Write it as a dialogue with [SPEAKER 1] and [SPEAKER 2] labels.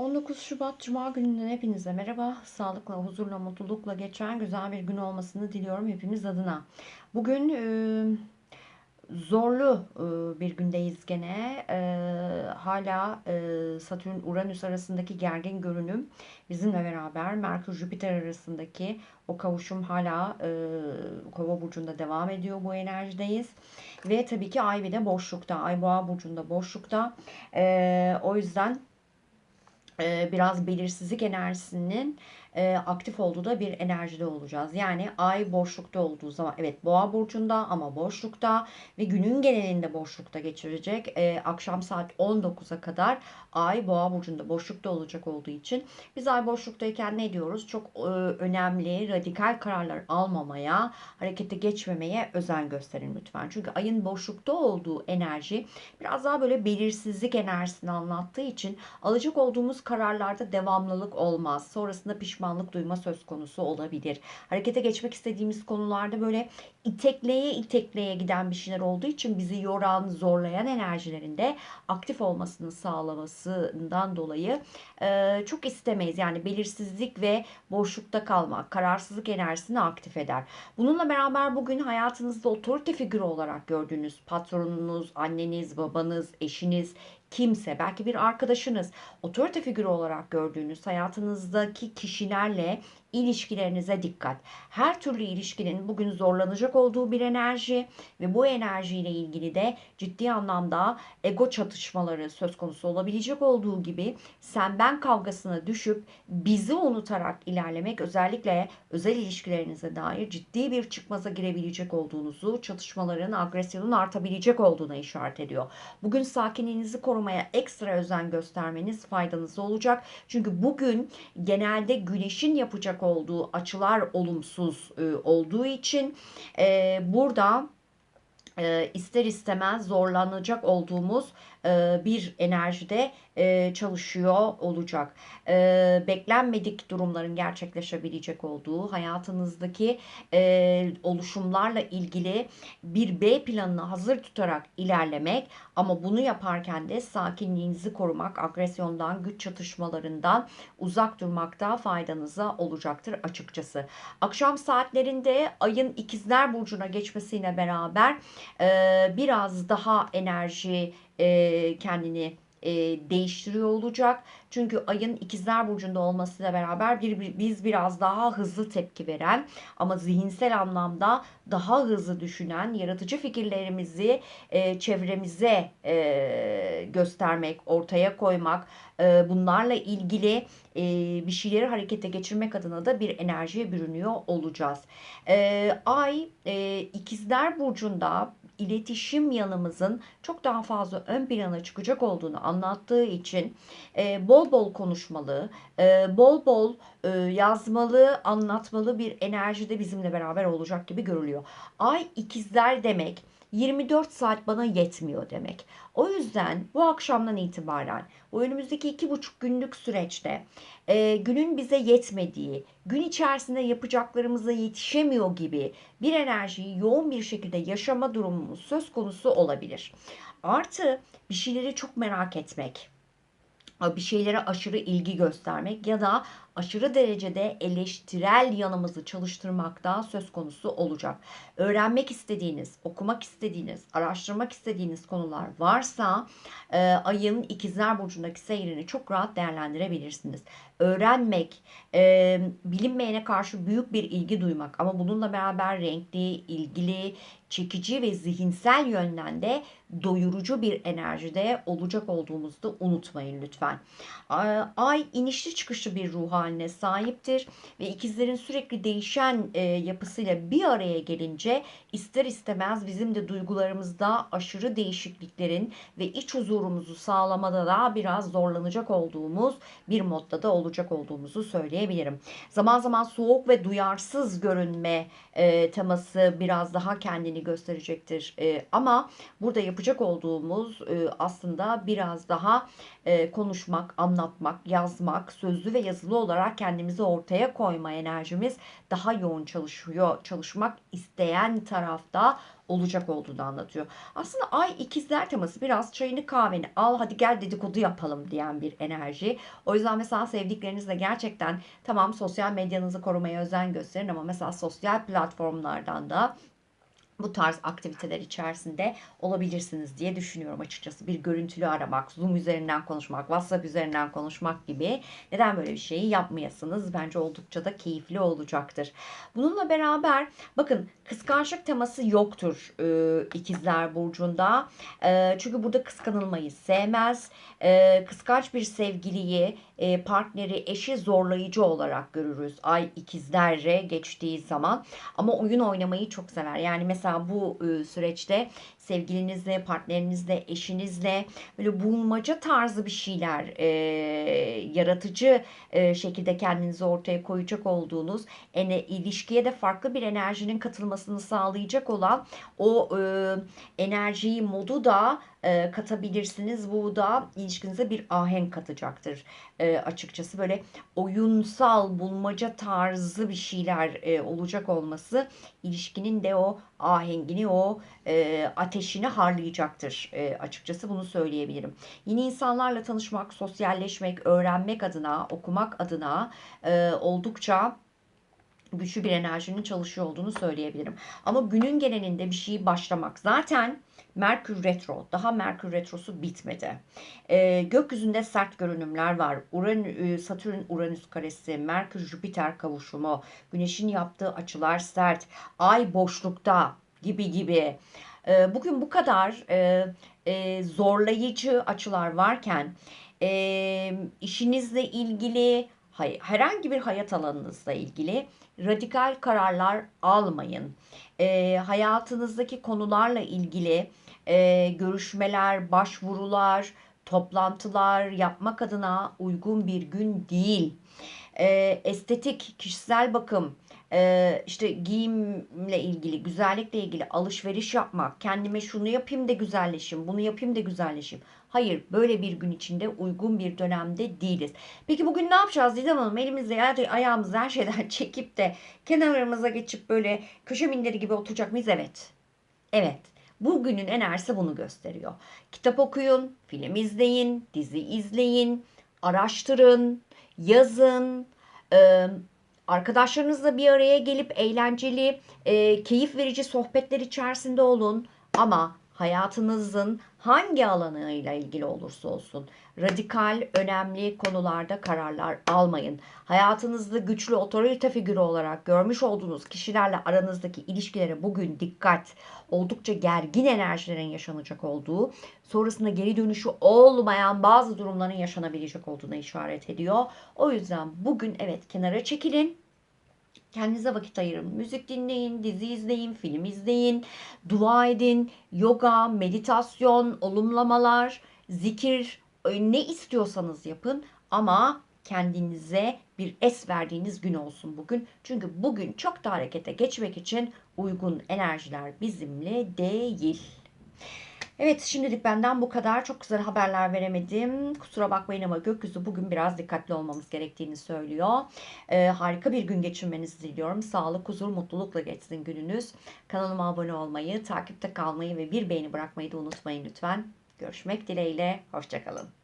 [SPEAKER 1] 19 Şubat Cuma gününden hepinize merhaba. Sağlıkla, huzurla, mutlulukla geçen güzel bir gün olmasını diliyorum hepimiz adına. Bugün e, zorlu e, bir gündeyiz gene. E, hala e, Satürn-Uranüs arasındaki gergin görünüm bizimle beraber Merkür-Jüpiter arasındaki o kavuşum hala e, Kova burcunda devam ediyor. Bu enerjideyiz. Ve tabii ki Ay bir de boşlukta. Ay Boğa burcunda boşlukta. E, o yüzden biraz belirsizlik enerjisinin e, aktif olduğu da bir enerjide olacağız. Yani ay boşlukta olduğu zaman evet boğa burcunda ama boşlukta ve günün genelinde boşlukta geçirecek. E, akşam saat 19'a kadar ay boğa burcunda boşlukta olacak olduğu için biz ay boşluktayken ne diyoruz? Çok e, önemli radikal kararlar almamaya, harekete geçmemeye özen gösterin lütfen. Çünkü ayın boşlukta olduğu enerji biraz daha böyle belirsizlik enerjisini anlattığı için alacak olduğumuz kararlarda devamlılık olmaz. Sonrasında pişmanlık duyma söz konusu olabilir. Harekete geçmek istediğimiz konularda böyle itekleye itekleye giden bir şeyler olduğu için bizi yoran, zorlayan enerjilerinde aktif olmasını sağlamasından dolayı e, çok istemeyiz. Yani belirsizlik ve boşlukta kalmak, kararsızlık enerjisini aktif eder. Bununla beraber bugün hayatınızda otorite figürü olarak gördüğünüz patronunuz, anneniz, babanız, eşiniz, kimse, belki bir arkadaşınız, otorite figürü olarak gördüğünüz hayatınızdaki kişilerle ilişkilerinize dikkat. Her türlü ilişkinin bugün zorlanacak olduğu bir enerji ve bu enerjiyle ilgili de ciddi anlamda ego çatışmaları söz konusu olabilecek olduğu gibi sen ben kavgasına düşüp bizi unutarak ilerlemek özellikle özel ilişkilerinize dair ciddi bir çıkmaza girebilecek olduğunuzu, çatışmaların, agresyonun artabilecek olduğuna işaret ediyor. Bugün sakinliğinizi korumaya ekstra özen göstermeniz faydanız olacak. Çünkü bugün genelde güneşin yapacak olduğu açılar olumsuz e, olduğu için e, burada e, ister istemez zorlanacak olduğumuz e, bir enerjide e, çalışıyor olacak. E, beklenmedik durumların gerçekleşebilecek olduğu hayatınızdaki e, oluşumlarla ilgili bir B planını hazır tutarak ilerlemek ama bunu yaparken de sakinliğinizi korumak, agresyondan, güç çatışmalarından uzak durmakta faydanıza olacaktır açıkçası. Akşam saatlerinde ayın ikizler burcuna geçmesiyle beraber biraz daha enerji kendini e, değiştiriyor olacak. Çünkü ayın ikizler burcunda olmasıyla beraber bir, bir, biz biraz daha hızlı tepki veren ama zihinsel anlamda daha hızlı düşünen, yaratıcı fikirlerimizi e, çevremize e, göstermek, ortaya koymak, e, bunlarla ilgili e, bir şeyleri harekete geçirmek adına da bir enerjiye bürünüyor olacağız. E, ay e, ikizler burcunda iletişim yanımızın çok daha fazla ön plana çıkacak olduğunu anlattığı için e, bol bol konuşmalı, e, bol bol e, yazmalı, anlatmalı bir enerji de bizimle beraber olacak gibi görülüyor. Ay ikizler demek 24 saat bana yetmiyor demek. O yüzden bu akşamdan itibaren bu önümüzdeki iki buçuk günlük süreçte e, günün bize yetmediği, gün içerisinde yapacaklarımıza yetişemiyor gibi bir enerjiyi yoğun bir şekilde yaşama durumumuz söz konusu olabilir. Artı bir şeyleri çok merak etmek, bir şeylere aşırı ilgi göstermek ya da aşırı derecede eleştirel yanımızı çalıştırmakta söz konusu olacak. Öğrenmek istediğiniz, okumak istediğiniz, araştırmak istediğiniz konular varsa e, ayın ikizler burcundaki seyrini çok rahat değerlendirebilirsiniz. Öğrenmek, e, bilinmeyene karşı büyük bir ilgi duymak ama bununla beraber renkli, ilgili, çekici ve zihinsel yönden de doyurucu bir enerjide olacak olduğumuzu da unutmayın lütfen. Ay inişli çıkışlı bir ruh haline sahiptir ve ikizlerin sürekli değişen e, yapısıyla bir araya gelince ister istemez bizim de duygularımızda aşırı değişikliklerin ve iç huzurumuzu sağlamada da biraz zorlanacak olduğumuz bir modda da olacak olduğumuzu söyleyebilirim. Zaman zaman soğuk ve duyarsız görünme e, teması biraz daha kendini gösterecektir. E, ama burada yapacak olduğumuz e, aslında biraz daha e, konuşmak, anlatmak, yazmak, sözlü ve yazılı olarak kendimizi ortaya koyma enerjimiz daha yoğun çalışıyor. Çalışmak isteyen tarafta olacak olduğunu anlatıyor. Aslında ay ikizler teması biraz çayını kahveni al hadi gel dedikodu yapalım diyen bir enerji. O yüzden mesela sevdiklerinizle gerçekten tamam sosyal medyanızı korumaya özen gösterin ama mesela sosyal platformlardan da bu tarz aktiviteler içerisinde olabilirsiniz diye düşünüyorum açıkçası. Bir görüntülü aramak, Zoom üzerinden konuşmak, WhatsApp üzerinden konuşmak gibi neden böyle bir şeyi yapmayasınız? Bence oldukça da keyifli olacaktır. Bununla beraber bakın kıskançlık teması yoktur e, ikizler burcunda. E, çünkü burada kıskanılmayı sevmez. E, kıskanç bir sevgiliyi, e, partneri, eşi zorlayıcı olarak görürüz. Ay ikizlere geçtiği zaman. Ama oyun oynamayı çok sever. Yani mesela bu e, süreçte sevgilinizle, partnerinizle, eşinizle böyle bulmaca tarzı bir şeyler e, yaratıcı e, şekilde kendinizi ortaya koyacak olduğunuz ene, ilişkiye de farklı bir enerjinin katılmasını sağlayacak olan o e, enerjiyi, modu da e, katabilirsiniz. Bu da ilişkinize bir ahenk katacaktır e, açıkçası. Böyle oyunsal, bulmaca tarzı bir şeyler e, olacak olması ilişkinin de o ahengini, o e, ateşini harlayacaktır e, açıkçası bunu söyleyebilirim. Yeni insanlarla tanışmak, sosyalleşmek, öğrenmek adına, okumak adına e, oldukça güçlü bir enerjinin çalışıyor olduğunu söyleyebilirim. Ama günün genelinde bir şeyi başlamak. Zaten Merkür Retro, daha Merkür Retrosu bitmedi. Ee, gökyüzünde sert görünümler var. Uran, e, Satürn Uranüs karesi, Merkür Jüpiter kavuşumu, Güneşin yaptığı açılar sert, Ay boşlukta gibi gibi. Ee, bugün bu kadar e, e, zorlayıcı açılar varken e, işinizle ilgili herhangi bir hayat alanınızla ilgili radikal kararlar almayın. Hayatınızdaki konularla ilgili görüşmeler, başvurular, toplantılar yapmak adına uygun bir gün değil. Estetik, kişisel bakım, e, işte giyimle ilgili, güzellikle ilgili alışveriş yapmak, kendime şunu yapayım da güzelleşim, bunu yapayım da güzelleşim. Hayır, böyle bir gün içinde uygun bir dönemde değiliz. Peki bugün ne yapacağız Didem Hanım? Elimizde ayağımızı her şeyden çekip de kenarlarımıza geçip böyle köşe minderi gibi oturacak mıyız? Evet. Evet. Bugünün enerjisi bunu gösteriyor. Kitap okuyun, film izleyin, dizi izleyin, araştırın, yazın, arkadaşlarınızla bir araya gelip eğlenceli, keyif verici sohbetler içerisinde olun. Ama hayatınızın hangi alanıyla ilgili olursa olsun radikal, önemli konularda kararlar almayın. Hayatınızda güçlü otorite figürü olarak görmüş olduğunuz kişilerle aranızdaki ilişkilere bugün dikkat. Oldukça gergin enerjilerin yaşanacak olduğu, sonrasında geri dönüşü olmayan bazı durumların yaşanabilecek olduğuna işaret ediyor. O yüzden bugün evet kenara çekilin Kendinize vakit ayırın. Müzik dinleyin, dizi izleyin, film izleyin, dua edin, yoga, meditasyon, olumlamalar, zikir, e, ne istiyorsanız yapın ama kendinize bir es verdiğiniz gün olsun bugün. Çünkü bugün çok da harekete geçmek için uygun enerjiler bizimle değil. Evet şimdilik benden bu kadar. Çok güzel haberler veremedim. Kusura bakmayın ama gökyüzü bugün biraz dikkatli olmamız gerektiğini söylüyor. Ee, harika bir gün geçirmenizi diliyorum. Sağlık, huzur, mutlulukla geçsin gününüz. Kanalıma abone olmayı, takipte kalmayı ve bir beğeni bırakmayı da unutmayın lütfen. Görüşmek dileğiyle. Hoşçakalın.